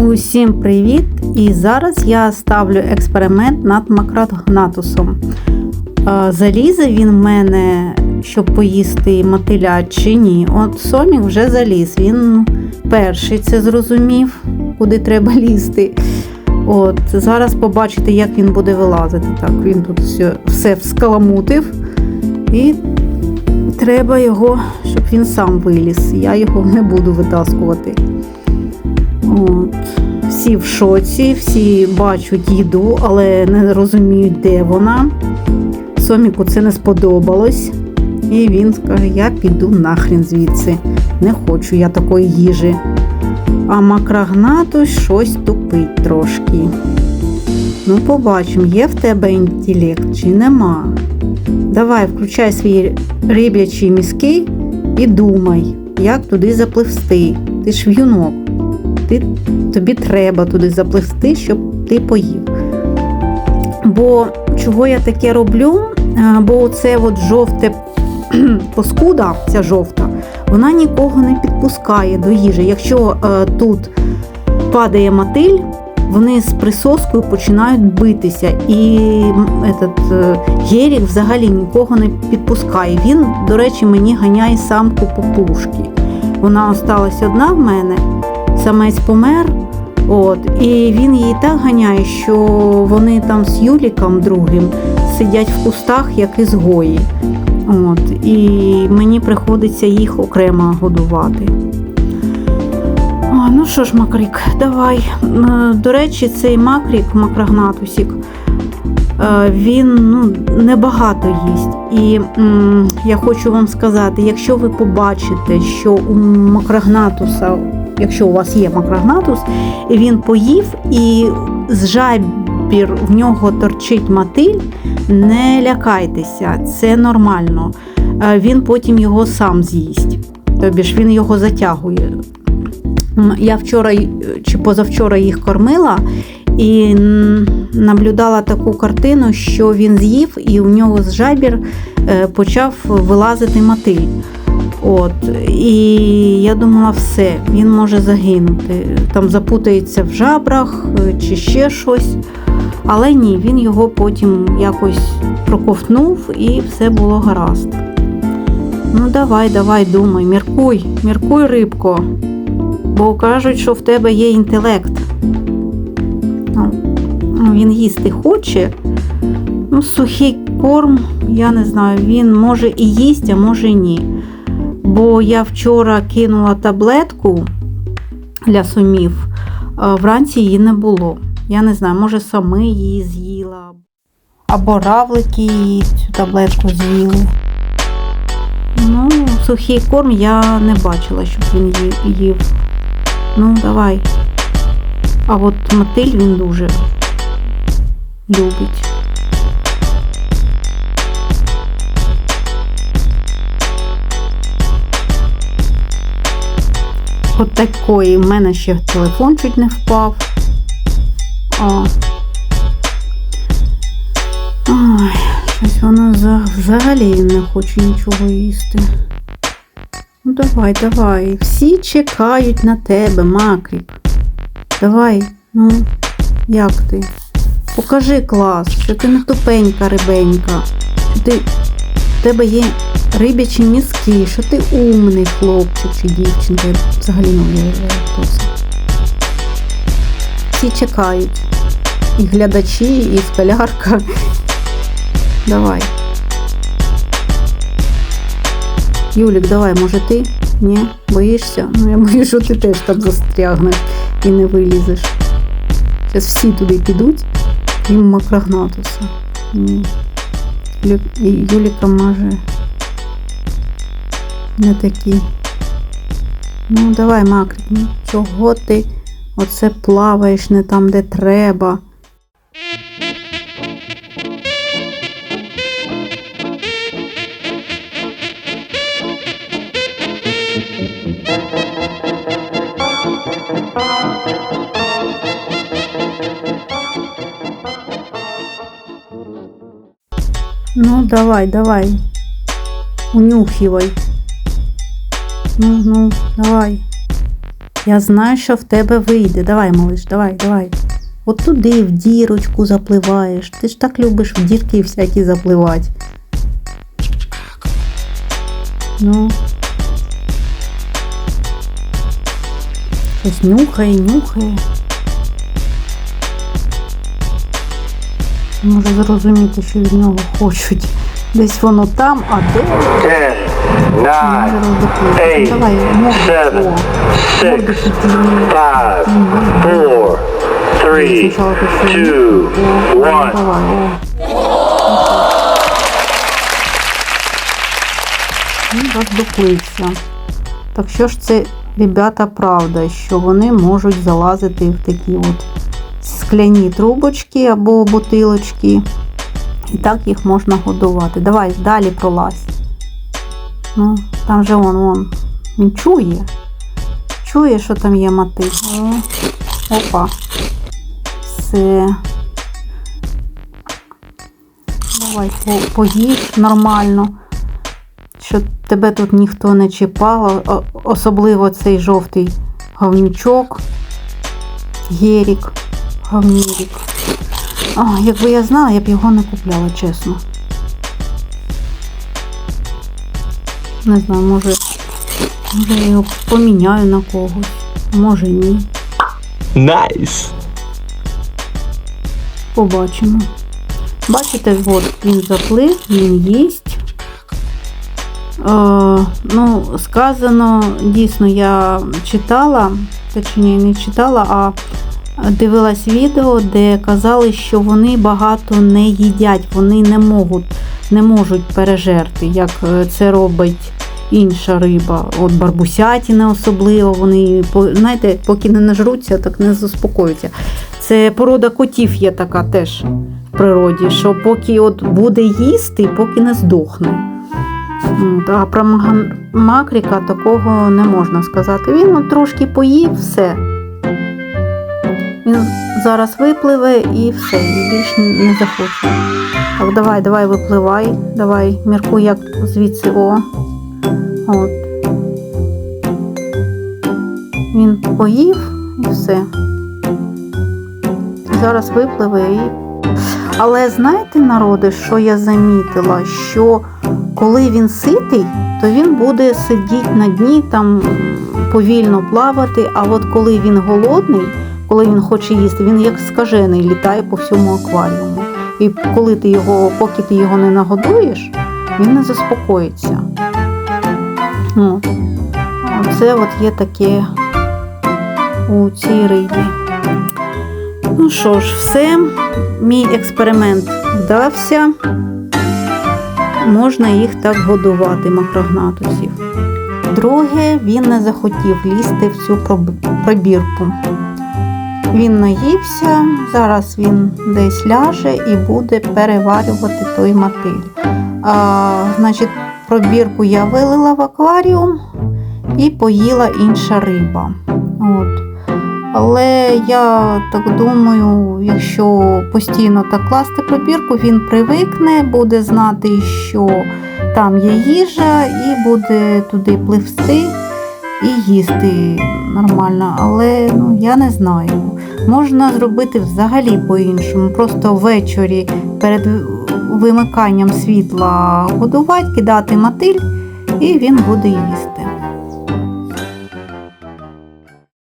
Усім привіт! І зараз я ставлю експеримент над макрогнатусом. Е, Залізе він в мене, щоб поїсти мотиля чи ні. От Сомік вже заліз. Він перший це зрозумів, куди треба лізти. От, Зараз побачите, як він буде вилазити. Так, він тут все, все вскаламутив. І треба його, щоб він сам виліз. Я його не буду витаскувати. Всі в шоці, всі бачать їду, але не розуміють, де вона. Соміку це не сподобалось. І він скаже: я піду нахрен звідси. Не хочу я такої їжі. А макрагнатус щось тупить трошки. Ну, побачимо, є в тебе інтелект чи нема. Давай, включай свій риб'ячий мізки і думай, як туди запливсти. Ти ж в'юнок. Ти, тобі треба туди запливсти, щоб ти поїв. Бо чого я таке роблю? Бо це от жовте паскуда, ця жовта, вона нікого не підпускає до їжі. Якщо е, тут падає мотиль, вони з присоскою починають битися. І этот, е, герік взагалі нікого не підпускає. Він, до речі, мені ганяє самку по пушки. Вона осталась одна в мене, самець помер. От, і він її так ганяє, що вони там з Юліком другим сидять в кустах, як ізгої. От, і мені приходиться їх окремо годувати. О, ну що ж, Макрик, давай. До речі, цей макрік, макрогнатусік, е, він ну, небагато їсть. І м, я хочу вам сказати, якщо ви побачите, що у макрогнатуса, якщо у вас є макрогнатус, він поїв, і з жабір в нього торчить мотиль, не лякайтеся, це нормально. Е, Він потім його сам з'їсть. Тобі ж він його затягує. Я вчора чи позавчора їх кормила і наблюдала таку картину, що він з'їв, і у нього з жабір е, почав вилазити мотиль. От, і я думала, все, він може загинути. Там запутається в жабрах е, чи ще щось. Але ні, він його потім якось проковтнув і все було гаразд. Ну, давай, давай, думай, міркуй, міркуй, рибко. Бо кажуть, що в тебе є інтелект. Ну, Він їсти хоче. Ну, сухий корм, я не знаю, він може і їсть, а може і ні. Бо я вчора кинула таблетку для сумів, вранці її не було. Я не знаю, може сами її з'їла. Або равлики її цю таблетку з'їли. Ну, сухий корм я не бачила, щоб він їв. Ну, давай. А от мотиль він дуже любить. От такої. В мене ще телефон чуть не впав. О. Ой, щось воно взагалі не хоче нічого їсти. Ну давай, давай. Всі чекають на тебе, Макрік. Давай, ну, як ти? Покажи клас, що ти не тупенька рибенька, ти в тебе є рибячі мізки, що ти умний хлопчик чи дівчинка. Я взагалі не уявляю, хто це. Всі чекають. І глядачі, і столярка. Давай. Юлік, давай, може ти? Ні? Боїшся? Ну я боюсь, що ти теж там застрягнеш і не вилізеш. Зараз всі туди підуть, крім макрогнатуса. Ні. Юліка може не такі. Ну, давай, Макрик, ну чого ти оце плаваєш не там, де треба? Ну, давай, давай. Унюхивай. Ну, ну, давай. Я знаю, що в тебе вийде. Давай, малиш, давай, давай. От туди в дірочку запливаєш. Ти ж так любиш в дірки всякі запливати. Ну. Щось нюхає, нюхає. Може зрозуміти, що від нього хочуть. Десь воно там, а де? Ten, nine, eight, seven, six, five, four, three, two, one. Він роздоплився. Так що ж це, ребята, правда, що вони можуть залазити в такі от скляні трубочки або бутилочки. І так їх можна годувати. Давай далі пролазь. Ну, там же вон, вон. Він чує. Чує, що там є мотив. О, опа. Все. Давай по- поїж нормально. Щоб тебе тут ніхто не чіпав, особливо цей жовтий говнючок. Герік, говнірік. А, якби я знала, я б його не купляла, чесно. Не знаю, може, може я його поміняю на когось, може ні. Nice. Побачимо. Бачите, от він заплив, він їсть. Е, ну, сказано, дійсно, я читала, точніше не читала, а дивилась відео, де казали, що вони багато не їдять, вони не можуть, не можуть пережерти, як е, це робить інша риба. От барбусятіни особливо, вони, знаєте, поки не нажруться, так не заспокоюються. Це порода котів є така теж в природі, що поки от буде їсти, поки не здохне. А про макріка такого не можна сказати. Він от трошки поїв, все. Він зараз випливе і все, і більше не захоче. Так, давай, давай, випливай, давай, міркуй, як звідси о. От. Він поїв і все. Зараз випливе і. Але знаєте, народи, що я замітила? Що коли він ситий, то він буде сидіти на дні, там повільно плавати. А от коли він голодний, коли він хоче їсти, він як скажений літає по всьому акваріуму. І коли ти його, поки ти його не нагодуєш, він не заспокоїться. От. Оце от є таке у цій рибі. Ну що ж, все, мій експеримент вдався. Можна їх так годувати, макрогнатусів. Друге, він не захотів лізти в цю пробірку. Він наївся, зараз він десь ляже і буде переварювати той мотиль. А, значить, пробірку я вилила в акваріум і поїла інша риба. От. Але я так думаю, якщо постійно так класти пробірку, він привикне, буде знати, що там є їжа, і буде туди пливсти і їсти нормально. Але ну, я не знаю. Можна зробити взагалі по-іншому. Просто ввечері перед вимиканням світла годувати, кидати мотиль, і він буде їсти.